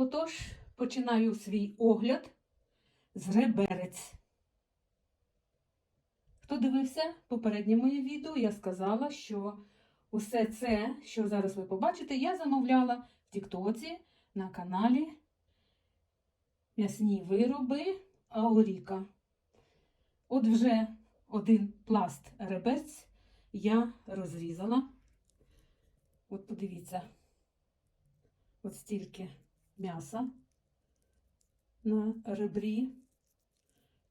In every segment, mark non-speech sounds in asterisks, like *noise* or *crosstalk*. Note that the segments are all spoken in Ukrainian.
Отож, починаю свій огляд з реберець. Хто дивився попереднє моє відео, я сказала, що усе це, що зараз ви побачите, я замовляла в Тіктоці на каналі М'ясні вироби Ауріка. От вже один пласт ребець я розрізала. От подивіться, от стільки м'яса на ребрі,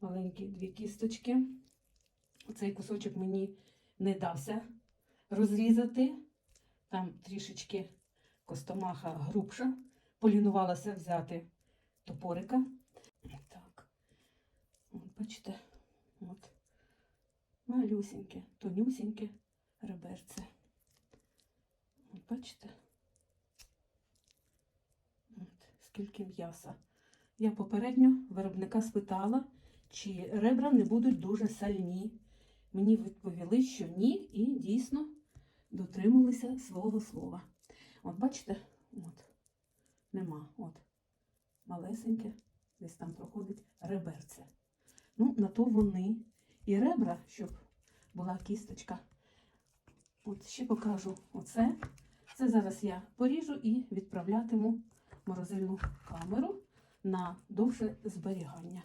маленькі дві кісточки. Оцей кусочок мені не дався розрізати. Там трішечки костомаха грубша. Полінувалася взяти топорика. Так. От, бачите, от. Малюсіньке, тонюсіньке реберце. От, бачите? От, скільки м'яса. Я попередньо виробника спитала, чи ребра не будуть дуже сальні. Мені відповіли, що ні, і дійсно дотрималися свого слова. От бачите, от, нема. От, малесеньке, десь там проходить реберце. Ну, на то вони і ребра, щоб була кісточка. От ще покажу оце. Це зараз я поріжу і відправлятиму морозильну камеру на довше зберігання.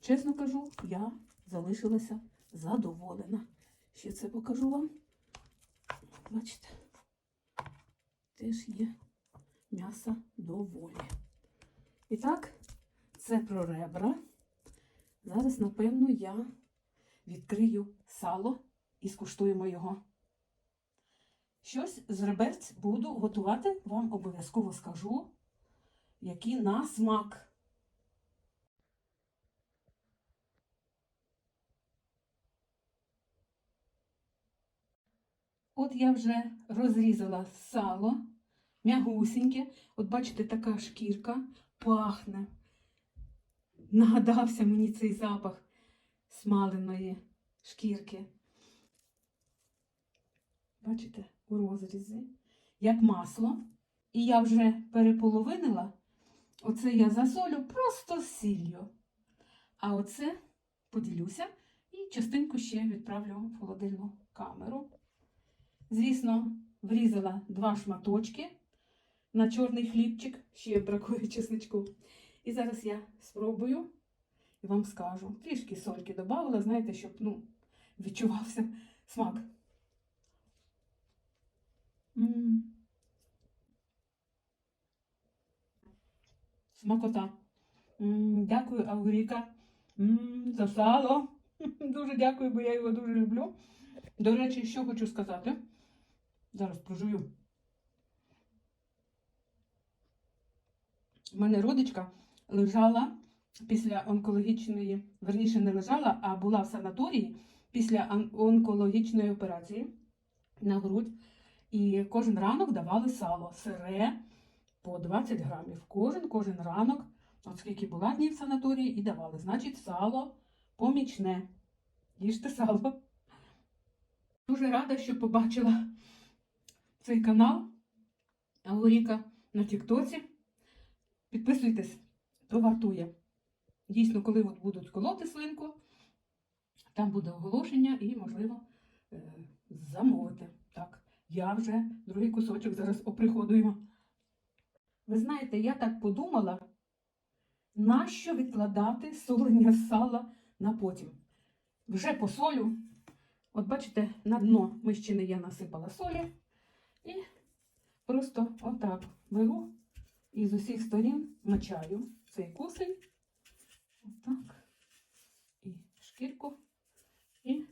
Чесно кажу, я залишилася задоволена. Ще це покажу вам. Бачите, теж є м'яса доволі. І так, це про ребра. Зараз, напевно, я відкрию сало і скуштуємо його. Щось з реберць буду готувати, вам обов'язково скажу, які на смак. От я вже розрізала сало, м'ягусіньке. От бачите, така шкірка пахне. Нагадався мені цей запах смаленої шкірки. Бачите, у розрізі, як масло. І я вже переполовинила. Оце я засолю просто сіллю. А оце поділюся і частинку ще відправлю в холодильну камеру. Звісно, врізала два шматочки на чорний хлібчик, ще бракує чесничку. І зараз я спробую і вам скажу. Трішки сольки додавала, знаєте, щоб ну, відчувався смак. М. Смакота. Дякую, Ауріка, за сало. *laughs* Дуже дякую, бо я його дуже люблю. До речі, що хочу сказати. Зараз прожую. У мене родичка лежала після онкологічної, верніше не лежала, а була в санаторії після онкологічної операції на грудь. І кожен ранок давали сало сире по 20 грамів. Кожен кожен ранок, от скільки була днів в санаторії, і давали. Значить, сало помічне. Їжте сало. Дуже рада, що побачила цей канал Ауріка на Тіктоці. Підписуйтесь, то вартує. Дійсно, коли от будуть колоти свинку, там буде оголошення і, можливо, е, замовити. Так, я вже другий кусочок зараз оприходую. Ви знаєте, я так подумала, нащо відкладати солення сала на потім. Вже посолю. От бачите, на дно мищини я насипала солі. І просто отак беру і з усіх сторін мочаю цей кусень. Отак. І шкірку. І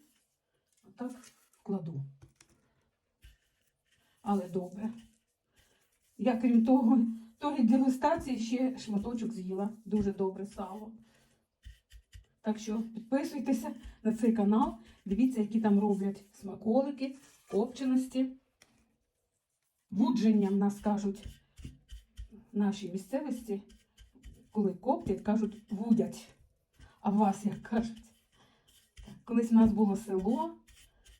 отак кладу. Але добре. Я, крім того, тої дегустації ще шматочок з'їла. Дуже добре сало. Так що підписуйтеся на цей канал, дивіться, які там роблять смаколики, копченості. Будження в нас кажуть нашій місцевості, коли коптять, кажуть вудять. А вас як кажуть? Колись в нас було село,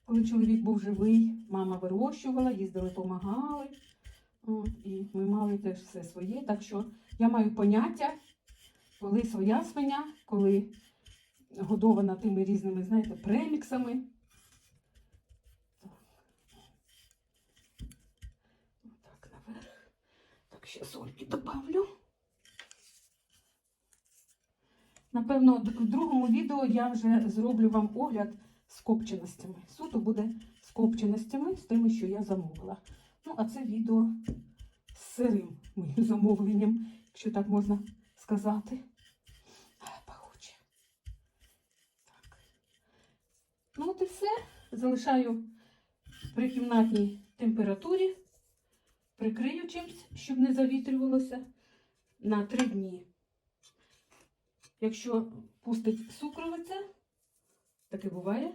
коли чоловік був живий, мама вирощувала, їздили, допомагали. От, і ми мали теж все своє. Так що я маю поняття, коли своя свиня, коли годована тими різними, знаєте, преміксами. Так, наверх. Так, ще сольки добавлю. Напевно, в другому відео я вже зроблю вам огляд з копченостями. Суто буде з копченостями, з тими, що я замовила. Ну, а це відео з сирим моїм замовленням, якщо так можна сказати. Пахуче. Так. Ну, от і все. Залишаю при кімнатній температурі. Прикрию чимось, щоб не завітрювалося на три дні. Якщо пустить сукровиця, таке буває,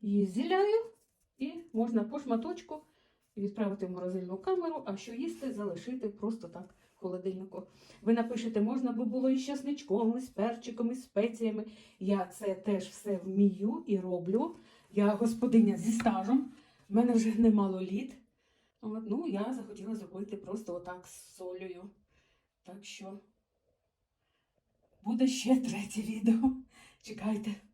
її зіляю і можна по шматочку відправити в морозильну камеру, а що їсти, залишити просто так в холодильнику. Ви напишете, можна би було і з часничком, з перчиком, і з спеціями. Я це теж все вмію і роблю. Я господиня зі стажем, в мене вже немало літ. От, ну, я захотіла зробити просто отак з солею. Так що буде ще третє відео. Чекайте.